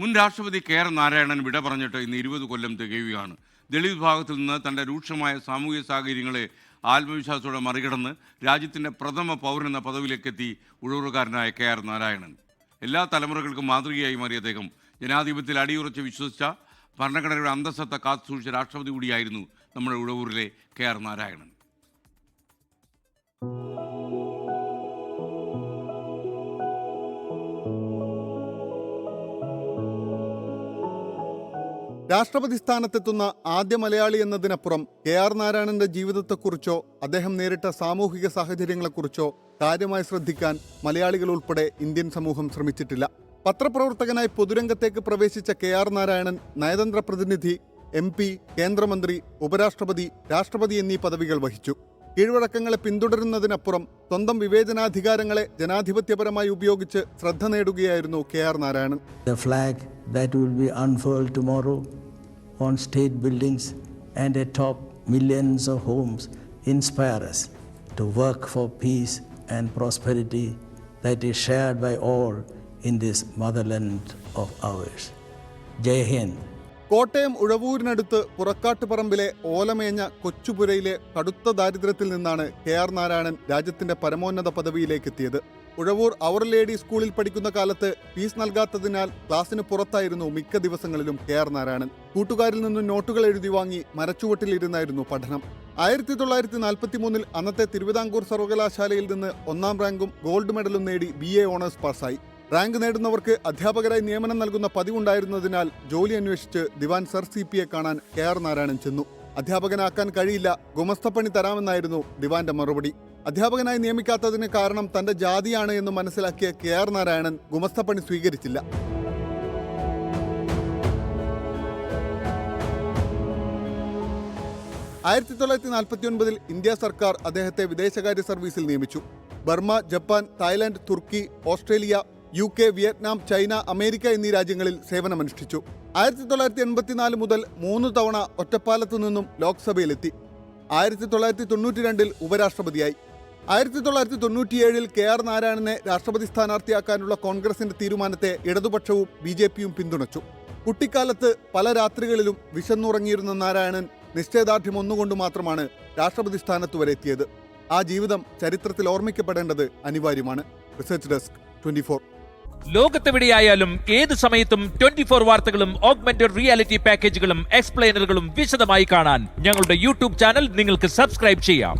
മുൻ രാഷ്ട്രപതി K R Narayanan വിട പറഞ്ഞിട്ട് ഇന്ന് ഇരുപത് കൊല്ലം തികയുകയാണ്. ദളിത് വിഭാഗത്തിൽ നിന്ന് തന്റെ രൂക്ഷമായ സാമൂഹിക സാഹചര്യങ്ങളെ ആത്മവിശ്വാസത്തോടെ മറികടന്ന് രാജ്യത്തിന്റെ പ്രഥമ പൗരെന്ന പദവിയിലേക്കെത്തി ഉഴവുകാരനായ കെ ആർ നാരായണൻ. എല്ലാ തലമുറകൾക്കും മാതൃകയായി മാറിയ അദ്ദേഹം ജനാധിപത്യത്തിൽ അടിയുറച്ച് വിശ്വസിച്ച ഭരണഘടനയുടെ അന്തസ്സത്ത കാത്തുസൂക്ഷിച്ച രാഷ്ട്രപതി കൂടിയായിരുന്നു നമ്മുടെ ഉഴവൂരിലെ കെ ആർ നാരായണൻ. രാഷ്ട്രപതി സ്ഥാനത്തെത്തുന്ന ആദ്യ മലയാളി എന്നതിനപ്പുറം കെ ആർ നാരായണന്റെ ജീവിതത്തെക്കുറിച്ചോ അദ്ദേഹം നേരിട്ട സാമൂഹിക സാഹചര്യങ്ങളെക്കുറിച്ചോ കാര്യമായി ശ്രദ്ധിക്കാൻ മലയാളികൾ ഉൾപ്പെടെ ഇന്ത്യൻ സമൂഹം ശ്രമിച്ചിട്ടില്ല. പത്രപ്രവർത്തകനായി പൊതുരംഗത്തേക്ക് പ്രവേശിച്ച കെ ആർ നാരായണൻ നയതന്ത്ര പ്രതിനിധി എം പി കേന്ദ്രമന്ത്രി ഉപരാഷ്ട്രപതി രാഷ്ട്രപതി എന്നീ പദവികൾ വഹിച്ചു. കീഴ്വഴക്കങ്ങളെ പിന്തുടരുന്നതിനപ്പുറം സ്വന്തം വിവേചനാധികാരങ്ങളെ ജനാധിപത്യപരമായി ഉപയോഗിച്ച് ശ്രദ്ധ നേടുകയായിരുന്നു K R Narayanan. The flag that will be unfurled tomorrow on state buildings and atop millions of homes inspire us to work for peace and prosperity that is shared by all in this motherland of ours. Jai Hind. Kottayam ഉഴവൂരിനടുത്ത് പുറക്കാട്ടുപറമ്പിലെ ഓലമേഞ്ഞ കൊച്ചുപുരയിലെ കടുത്ത ദാരിദ്ര്യത്തിൽ നിന്നാണ് K R Narayanan രാജ്യത്തിന്റെ പരമോന്നത പദവിയിലേക്ക് എത്തിയത് ഉഴവൂർ അവർ ലേഡി സ്കൂളിൽ പഠിക്കുന്ന കാലത്ത് ഫീസ് നൽകാത്തതിനാൽ ക്ലാസ്സിന് പുറത്തായിരുന്നു മിക്ക ദിവസങ്ങളിലും കെ ആർ നാരായണൻ. കൂട്ടുകാരിൽ നിന്നും നോട്ടുകൾ എഴുതി വാങ്ങി മരച്ചുവട്ടിലിരുന്നായിരുന്നു പഠനം. ആയിരത്തി തൊള്ളായിരത്തി നാൽപ്പത്തി മൂന്നിൽ അന്നത്തെ തിരുവിതാംകൂർ സർവകലാശാലയിൽ നിന്ന് ഒന്നാം റാങ്കും ഗോൾഡ് മെഡലും നേടി ബി എ ഓണേഴ്സ് പാസ്സായി. റാങ്ക് നേടുന്നവർക്ക് അധ്യാപകരായി നിയമനം നൽകുന്ന പതിവുണ്ടായിരുന്നതിനാൽ ജോലി അന്വേഷിച്ച് ദിവാൻ സർ സി പിയെ കാണാൻ കെ ആർ നാരായണൻ ചെന്നു. അധ്യാപകനാക്കാൻ കഴിയില്ല ഗുമസ്തപ്പണി തരാമെന്നായിരുന്നു ദിവാന്റെ മറുപടി. അധ്യാപകനായി നിയമിക്കാത്തതിന് കാരണം തന്റെ ജാതിയാണ് എന്ന് മനസ്സിലാക്കിയ കെ ആർ നാരായണൻ ഗുമസ്തപ്പണി സ്വീകരിച്ചില്ല. ആയിരത്തി തൊള്ളായിരത്തി നാൽപ്പത്തി ഒൻപതിൽ ഇന്ത്യ സർക്കാർ അദ്ദേഹത്തെ വിദേശകാര്യ സർവീസിൽ നിയമിച്ചു. Burma Japan Thailand Turkey Australia U K Vietnam China America എന്നീ രാജ്യങ്ങളിൽ സേവനമനുഷ്ഠിച്ചു. ആയിരത്തി തൊള്ളായിരത്തി എൺപത്തിനാല് മുതൽ മൂന്ന് തവണ ഒറ്റപ്പാലത്തു നിന്നും ലോക്സഭയിലെത്തി. ആയിരത്തി തൊള്ളായിരത്തി തൊണ്ണൂറ്റി രണ്ടിൽ ഉപരാഷ്ട്രപതിയായി. ആയിരത്തി തൊള്ളായിരത്തി തൊണ്ണൂറ്റിയേഴിൽ കെ ആർ നാരായണനെ രാഷ്ട്രപതി സ്ഥാനാർത്ഥിയാക്കാനുള്ള കോൺഗ്രസിന്റെ തീരുമാനത്തെ ഇടതുപക്ഷവും ബി ജെ പിയും പിന്തുണച്ചു. കുട്ടിക്കാലത്ത് പല രാത്രികളിലും വിശന്നുറങ്ങിയിരുന്ന നാരായണൻ നിശ്ചയദാർഢ്യം ഒന്നുകൊണ്ട് മാത്രമാണ് രാഷ്ട്രപതി സ്ഥാനത്ത് വരെ എത്തിയത്. ആ ജീവിതം ചരിത്രത്തിൽ ഓർമ്മിക്കപ്പെടേണ്ടത് അനിവാര്യമാണ്. റിസർച്ച് ഡെസ്ക് ട്വന്റി ലോകത്തെവിടെയായാലും ഏത് സമയത്തും ട്വന്റി ഫോർ വാർത്തകളും ഓഗ്മെന്റഡ് റിയാലിറ്റി പാക്കേജുകളും എക്സ്പ്ലെയിനറുകളും വിശദമായി കാണാൻ ഞങ്ങളുടെ യൂട്യൂബ് ചാനൽ നിങ്ങൾക്ക് സബ്സ്ക്രൈബ് ചെയ്യാം.